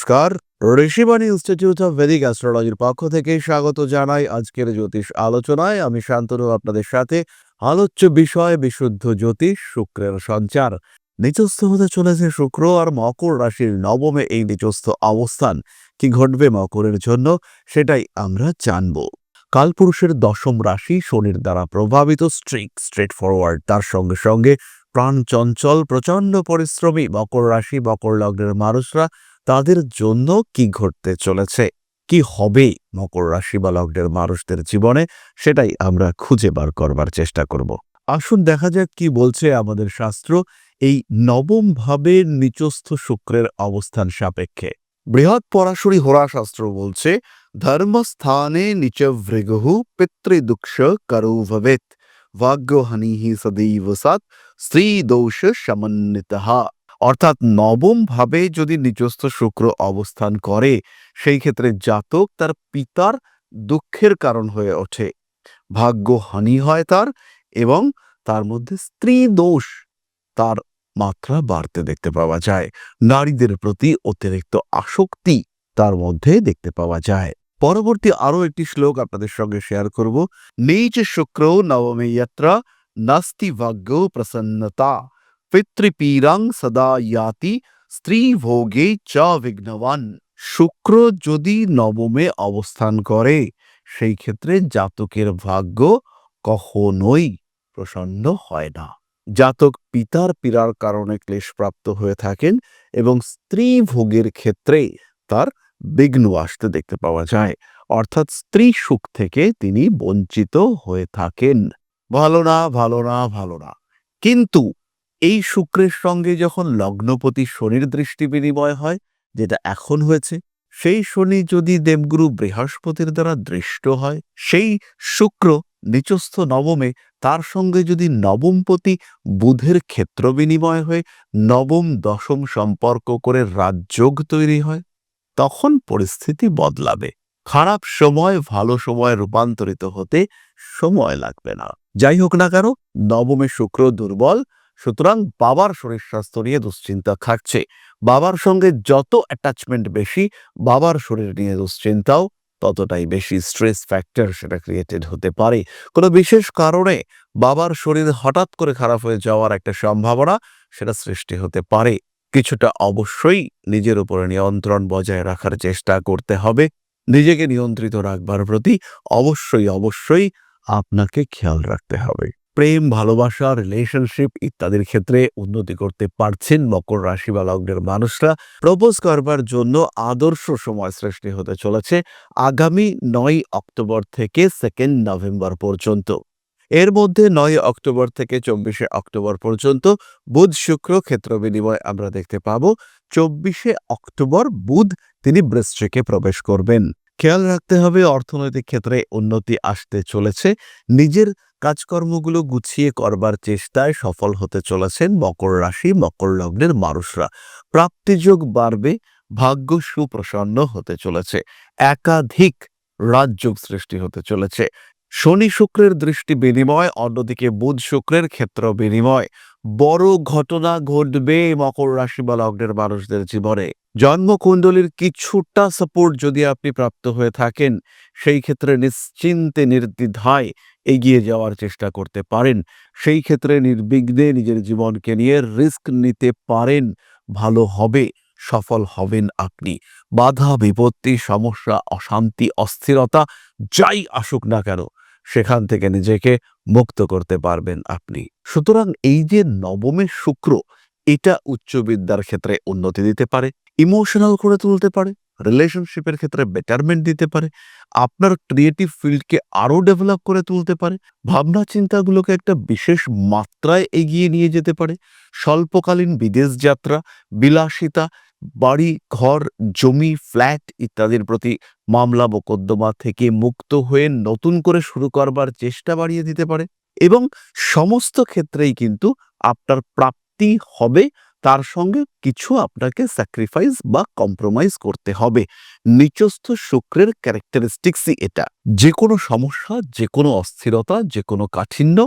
নমস্কার। Rishibani institute of Vedic অ্যাস্ট্রোলজির পক্ষ থেকে স্বাগত জানাই আজকের জ্যোতিষ আলোচনায়। আমি শান্তনু, আপনাদের সাথে আলোচ্য বিষয়, বিশুদ্ধ জ্যোতিষ, শুক্রের সঞ্চার। নিচস্থ হতে চলেছে শুক্র আর মকর রাশির নবমে এই নিচস্থ অবস্থান। কি ঘটবে মকরের জন্য সেটাই আমরা জানব। কালপুরুষের দশম রাশি শনির দ্বারা প্রভাবিত স্ট্রিক স্ট্রেট ফরওয়ার্ড তার সঙ্গে সঙ্গে প্রাণ চঞ্চল, প্রচণ্ড পরিশ্রমী মকর রাশি, মকর লগ্নের মানুষরা তাদের জন্য কি ঘটতে চলেছে? কি হবে মকর রাশি বা লগ্নের মানুষদের জীবনে? সেটাই আমরা খুঁজে বার করবার চেষ্টা করব। আসুন দেখা যাক কি বলছে আমাদের শাস্ত্র এই নবম ভাবের নিচস্থ শুক্রের অবস্থান সাপেক্ষে। বৃহৎ পরাশরী হোরাশাস্ত্র বলছে, ধর্মস্থানে নিচ ভৃগহু পিতৃদুঃখ করু ভবেত ভাগ্যহানি সদৈব সাত স্ত্রী দোষ সমন্বিতহা অর্থাৎ নবম ভাবে যদি নিজস্থ শুক্র অবস্থান করে, সেই ক্ষেত্রে জাতক তার পিতার দুঃখের কারণ হয়ে ওঠে। ভাগ্য হানি হয় তার এবং তার মধ্যে স্ত্রী দোষ তার মাত্রা বাড়তে দেখতে পাওয়া যায়। নারীদের প্রতি অতিরিক্ত আসক্তি তার মধ্যে দেখতে পাওয়া যায়। পরবর্তী আরও একটি শ্লোক আপনাদের সঙ্গে শেয়ার করব। নিচ শুক্র নবমে যাত্রা নাস্তি ভাগ্য প্রসন্নতা। পিতৃপীরাং সদা ইয়াতি স্ত্রী ভোগে চ বিঘ্নবান শুক্র যদি নবমে অবস্থান করে সেই ক্ষেত্রে জাতকের ভাগ্য কখনোই প্রসন্ন হয় না। জাতক পিতার পীড়ার কারণে ক্লেশপ্রাপ্ত হয়ে থাকেন এবং স্ত্রী ভোগের ক্ষেত্রে তার বিঘ্ন আসতে দেখতে পাওয়া যায়। অর্থাৎ স্ত্রী সুখ থেকে তিনি বঞ্চিত হয়ে থাকেন। ভালো না ভালো না ভালো না। কিন্তু এই শুক্রের সঙ্গে যখন লগ্নপতি শনির দৃষ্টি বিনিময় হয়, যেটা এখন হয়েছে, সেই শনি যদি দেবগুরু বৃহস্পতির দ্বারা দৃষ্ট হয়, সেই শুক্র নিচস্থ নবমে, তার সঙ্গে যদি নবমপতি বুধের ক্ষেত্র বিনিময় হয়ে নবম দশম সম্পর্ক করে রাজযোগ তৈরি হয়, তখন পরিস্থিতি বদলাবে। খারাপ সময় ভালো সময় রূপান্তরিত হতে সময় লাগবে না। যাই হোক না কেন, নবমে শুক্র দুর্বল সুতরাং বাবার শরীর স্বাস্থ্য নিয়ে দুশ্চিন্তা থাকছে। বাবার সঙ্গে যত অ্যাটাচমেন্ট বেশি, বাবার শরীর নিয়ে দুশ্চিন্তাও ততটাই বেশি স্ট্রেস ফ্যাক্টর সেটা ক্রিয়েটেড হতে পারে। কোনো বিশেষ কারণে বাবার শরীর হঠাৎ করে খারাপ হয়ে যাওয়ার একটা সম্ভাবনা সেটা সৃষ্টি হতে পারে। কিছুটা অবশ্যই নিজের উপরে নিয়ন্ত্রণ বজায় রাখার চেষ্টা করতে হবে। নিজেকে নিয়ন্ত্রিত রাখবার প্রতি অবশ্যই অবশ্যই আপনাকে খেয়াল রাখতে হবে। প্রেম, ভালোবাসা রিলেশনশিপ ইত্যাদির ক্ষেত্রে উন্নতি করতে পারছেন মকর রাশি বা লগ্নের মানুষরা। প্রপোজ করবার জন্য আদর্শ সময় সৃষ্টি হতে চলেছে আগামী নয় অক্টোবর থেকে সেকেন্ড নভেম্বর পর্যন্ত। এর মধ্যে নয় অক্টোবর থেকে চব্বিশে অক্টোবর পর্যন্ত বুধ শুক্র ক্ষেত্র বিনিময় আমরা দেখতে পাব, চব্বিশে অক্টোবর বুধ তিনি বৃশ্চিকে প্রবেশ করবেন। খেয়াল রাখতে হবে অর্থনৈতিক ক্ষেত্রে উন্নতি আসতে চলেছে, নিজের কাজকর্মগুলো গুছিয়ে করবার চেষ্টায় সফল হতে চলেছেন মকর রাশি, মকর লগ্নের মানুষরা। প্রাপ্তিযোগ বাড়বে, ভাগ্য সুপ্রসন্ন হতে চলেছে, একাধিক রাজযোগ সৃষ্টি হতে চলেছে। শনি শুক্রের দৃষ্টি বিনিময়, অন্যদিকে বুধ শুক্রের ক্ষেত্র বিনিময়। বড় ঘটনা ঘটবে মকর রাশি বা লগ্নের মানুষদের জীবনে। জন্মকুণ্ডলীর কিছুটা সাপোর্ট যদি আপনি প্রাপ্ত হয়ে থাকেন, সেই ক্ষেত্রে নিশ্চিন্তে নির্দ্বিধায় এগিয়ে যাওয়ার চেষ্টা করতে পারেন। সেই ক্ষেত্রে নির্বিঘ্নে নিজের জীবনকে নিয়ে রিস্ক নিতে পারেন। ভালো হবে, সফল হবেন আপনি। বাধা, বিপত্তি, সমস্যা, অশান্তি, অস্থিরতা, যাই আসুক না কেন, সেখান থেকে নিজেকে মুক্ত করতে পারবেন আপনি। সুতরাং এই যে নবমের শুক্র, এটা উচ্চবিদ্যার ক্ষেত্রে উন্নতি দিতে পারে, ইমোশনাল করে তুলতে পারে রিলেশনশিপের ক্ষেত্রে বেটারমেন্ট দিতে পারে, আপনার ক্রিয়েটিভ ফিল্ডকে আরও ডেভেলপ করে তুলতে পারে, ভাবনা চিন্তাগুলোকে একটা বিশেষ মাত্রায় এগিয়ে নিয়ে যেতে পারে। স্বল্পকালীন বিদেশ যাত্রা, বিলাসিতা, বাড়ি, ঘর, জমি ফ্ল্যাট ইত্যাদির প্রতি মামলা মোকদ্দমা থেকে মুক্ত হয়ে নতুন করে শুরু করবার চেষ্টা বাড়িয়ে দিতে পারে এবং সমস্ত ক্ষেত্রেই কিন্তু আপনার প্রাপ্তি হবে তার সঙ্গে কিছু আপনাকে স্যাক্রিফাইস বা কম্প্রোমাইজ করতে হবে। নিচস্থ শুক্রের ক্যারেক্টারিস্টিক্সই এটা। যে কোনো সমস্যা যে কোনো অস্থিরতা যে কোনো কাঠিন্য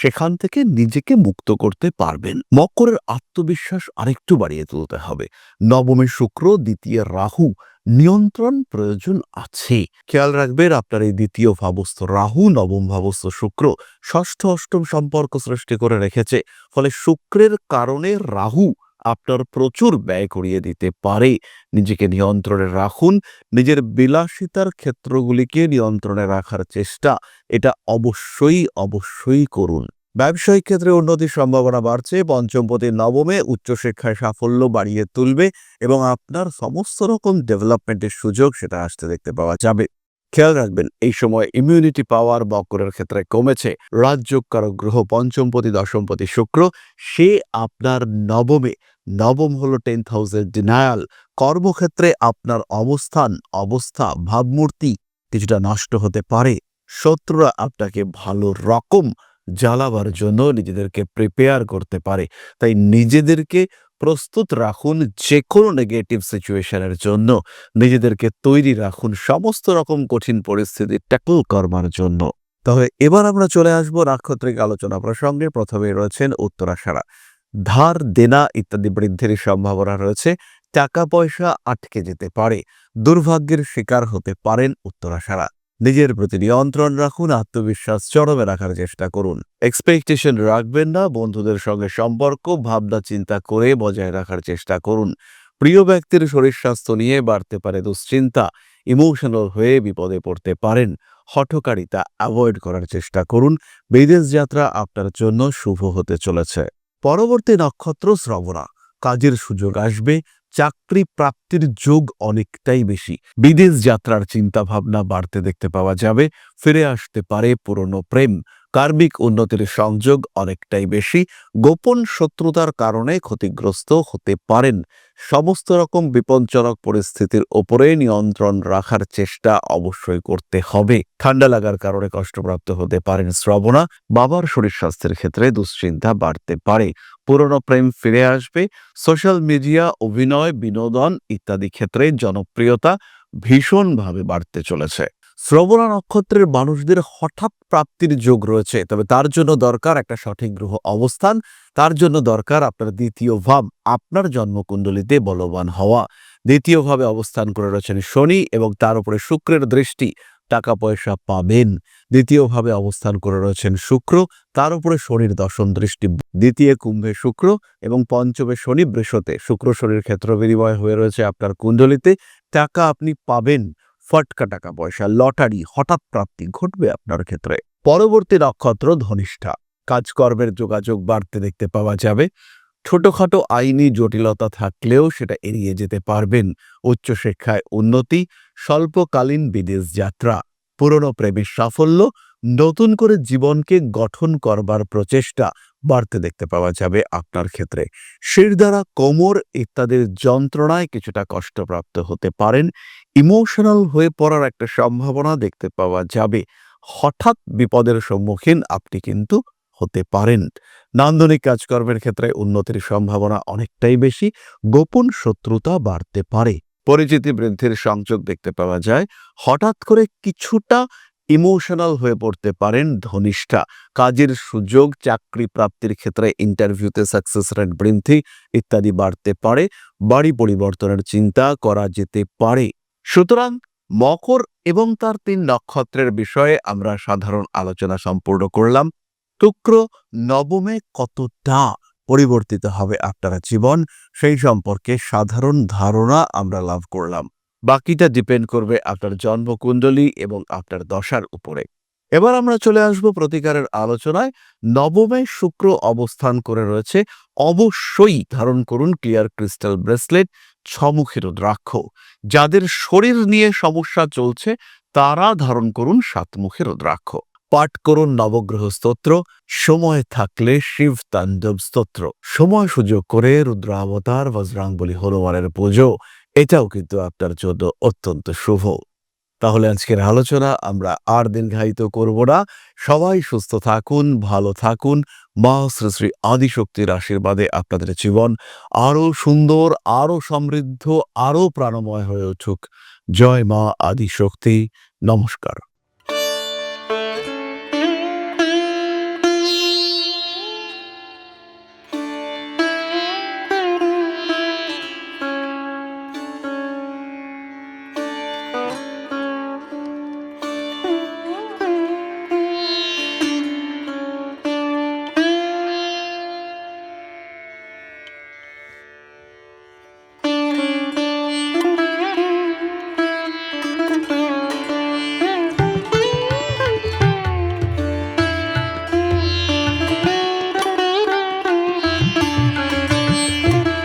সেখান থেকে নিজেকে মুক্ত করতে পারবেন। মকরের আত্মবিশ্বাস আরেকটু বাড়িয়ে তুলতে হবে। নবমে শুক্র, দ্বিতীয় রাহু নিয়ন্ত্রণ প্রয়োজন আছে। খেয়াল রাখবেন আপনার এই দ্বিতীয় ভাবস্থ রাহু, নবম ভাবস্থ শুক্র ষষ্ঠ, অষ্টম সম্পর্ক সৃষ্টি করে রেখেছে। ফলে শুক্রের কারণে রাহু আপনার প্রচুর ব্যয় করিয়ে দিতে পারে। নিজেকে নিয়ন্ত্রণে রাখুন। নিজের বিলাসিতার ক্ষেত্রগুলিকে নিয়ন্ত্রণে রাখার চেষ্টা, এটা অবশ্যই অবশ্যই করুন। ব্যবসায়িক ক্ষেত্রে উন্নতির সম্ভাবনা বাড়ছে, পঞ্চমপতি নবমে উচ্চশিক্ষায় সাফল্য বাড়িয়ে তুলবে এবং আপনার সমস্ত রকম ডেভেলপমেন্টের সুযোগ সেটা আসতে দেখতে পাওয়া যাবে। খেয়াল রাখবেন, এই সময় ইমিউনিটি পাওয়ার বক্রের ক্ষেত্রে কমেছে। রাজযোগকারক গ্রহ পঞ্চমপতি, দশমপতি শুক্র, সে আপনার নবমে। নবম হলো টেন্থ হাউসের ডিনায়াল কর্মক্ষেত্রে আপনার অবস্থান, অবস্থা, ভাবমূর্তি কিছুটা নষ্ট হতে পারে। শত্রুরা আপনাকে ভালো রকম জ্বালাবার জন্য নিজেদেরকে প্রিপেয়ার করতে পারে। তাই নিজেদেরকে প্রস্তুত রাখুন যে কোনো নেগেটিভ সিচুয়েশনের জন্য। নিজেদেরকে তৈরি রাখুন সমস্ত রকম কঠিন পরিস্থিতি ট্যাকল করবার জন্য। তবে এবার আমরা চলে আসব নাক্ষত্রিক আলোচনা প্রসঙ্গে। প্রথমে রয়েছেন উত্তরাশারা ধার, দেনা ইত্যাদি বৃদ্ধির সম্ভাবনা রয়েছে। টাকা পয়সা আটকে যেতে পারে। দুর্ভাগ্যের শিকার হতে পারেন উত্তরাশারা নিজের প্রতি নিয়ন্ত্রণ রাখুন, আত্মবিশ্বাস চরমে রাখার চেষ্টা করুন। এক্সপেকটেশন রাখবেন না, বন্ধুদের সঙ্গে সম্পর্ক, ভাবনা, চিন্তা করে বজায় রাখার চেষ্টা করুন। প্রিয় ব্যক্তির শরীর স্বাস্থ্য নিয়ে বাড়তে পারে দুশ্চিন্তা ইমোশনাল হয়ে বিপদে পড়তে পারেন। হঠকারিতা অ্যাভয়েড করার চেষ্টা করুন। বিদেশ যাত্রা আপনার জন্য শুভ হতে চলেছে। পরবর্তী নক্ষত্র শ্রবণা। কাজের সুযোগ আসবে চাকরি প্রাপ্তির যোগ অনেকটাই বেশি। বিদেশ যাত্রার চিন্তাভাবনা বাড়তে দেখতে পাওয়া যাবে, ফিরে আসতে পারে পুরনো প্রেম। কার্মিক উন্নতির সংযোগ অনেকটাই বেশি। গোপন শত্রুতার কারণে ক্ষতিগ্রস্ত হতে পারেন। সমস্ত রকম বিপজ্জনক পরিস্থিতির ওপরে নিয়ন্ত্রণ রাখার চেষ্টা অবশ্যই করতে হবে। ঠান্ডা লাগার কারণে কষ্টপ্রাপ্ত হতে পারেন শ্রবণা। বাবার শরীর স্বাস্থ্যের ক্ষেত্রে দুশ্চিন্তা বাড়তে পারে। পুরনো প্রেম ফিরে আসবে। সোশ্যাল মিডিয়া, অভিনয়, বিনোদন ইত্যাদি ক্ষেত্রে জনপ্রিয়তা ভীষণভাবে বাড়তে চলেছে। শ্রবণা নক্ষত্রের মানুষদের হঠাৎ প্রাপ্তির যোগ রয়েছে। তবে তার জন্য দরকার একটা সঠিক গ্রহ অবস্থান। তার জন্য দরকার আপনার দ্বিতীয় ভাব, আপনার জন্মকুণ্ডলিতে বলবান হওয়া। দ্বিতীয়ভাবে অবস্থান করে রয়েছেন শনি এবং তার উপরে শুক্রের দৃষ্টি। টাকা পয়সা পাবেন দ্বিতীয়ভাবে অবস্থান করে রয়েছেন শুক্র। তার উপরে শনির দশম দৃষ্টি। দ্বিতীয় কুম্ভে শুক্র এবং পঞ্চমে শনি বৃষতে শুক্র শনির ক্ষেত্র বিনিময় হয়ে রয়েছে আপনার কুণ্ডলিতে। টাকা আপনি পাবেন। ফটকা টাকা পয়সা, লটারি, হঠাৎ প্রাপ্তি ঘটবে আপনার ক্ষেত্রে। পরবর্তী নক্ষত্র ধনিষ্ঠা। কাজকর্মের যোগাযোগ বাড়তে দেখতে পাওয়া যাবে। ছোটখাটো আইনি জটিলতা থাকলেও সেটা এড়িয়ে যেতে পারবেন। উচ্চশিক্ষায় উন্নতি, স্বল্পকালীন বিদেশ যাত্রা, পুরনো প্রেমের সাফল্য নতুন করে জীবনকে গঠন করবার প্রচেষ্টা বাড়তে দেখতে পাওয়া যাবে আপনার ক্ষেত্রে। শির দ্বারা কোমর ইত্যাদির যন্ত্রণায় কিছুটা কষ্টপ্রাপ্ত হতে পারেন। ইমোশনাল হয়ে পড়ার একটা সম্ভাবনা দেখতে পাওয়া যাবে। হঠাৎ বিপদের সম্মুখীন আপনি কিন্তু হতে পারেন। নান্দনিক কাজকর্মের ক্ষেত্রে উন্নতির সম্ভাবনা অনেকটাই বেশি। গোপন শত্রুতা বাড়তে পারে। পরিচিতি বৃদ্ধির সংযোগ দেখতে পাওয়া যায়। হঠাৎ করে কিছুটা ইমোশনাল হয়ে পড়তে পারেন ধনিষ্ঠা। কাজের সুযোগ, চাকরি প্রাপ্তির ক্ষেত্রে ইন্টারভিউতে সাকসেস রেট বৃদ্ধি ইত্যাদি বাড়তে পারে। বাড়ি পরিবর্তনের চিন্তা করা যেতে পারে। সুতরাং মকর এবং তার তিন নক্ষত্রের বিষয়ে আমরা সাধারণ আলোচনা সম্পূর্ণ করলাম। শুক্র নবমে কতটা পরিবর্তিত হবে আপনারা জীবন সেই সম্পর্কে সাধারণ ধারণা আমরা লাভ করলাম। বাকিটা ডিপেন্ড করবে আপনার জন্মকুণ্ডলী এবং আপনার দশার উপরে। এবার আমরা চলে আসব প্রতিকারের আলোচনায়। নবমে শুক্র অবস্থান করে রয়েছে। অবশ্যই ধারণ করুন ক্লিয়ার ক্রিস্টাল ব্রেসলেট ছমুখী রুদ্রাক্ষ। যাদের শরীর নিয়ে সমস্যা চলছে, তারা ধারণ করুন সাতমুখী রুদ্রাক্ষ। পাঠ করুন নবগ্রহ স্তোত্র। সময় থাকলে শিব তাণ্ডব স্তোত্র। সময় সুযোগ করে রুদ্র অবতার বজরাঙ্গবলী হনুমানের পুজো। এটাও কিন্তু আপনার জন্য অত্যন্ত শুভ। তাহলে আজকের আলোচনা আমরা আর দীর্ঘায়িত করব না। সবাই সুস্থ থাকুন, ভালো থাকুন। মা শ্রী শ্রী আদিশক্তির আশীর্বাদে আপনাদের জীবন আরও সুন্দর, আরও সমৃদ্ধ, আরও প্রাণময় হয়ে উঠুক। জয় মা আদিশক্তি। নমস্কার।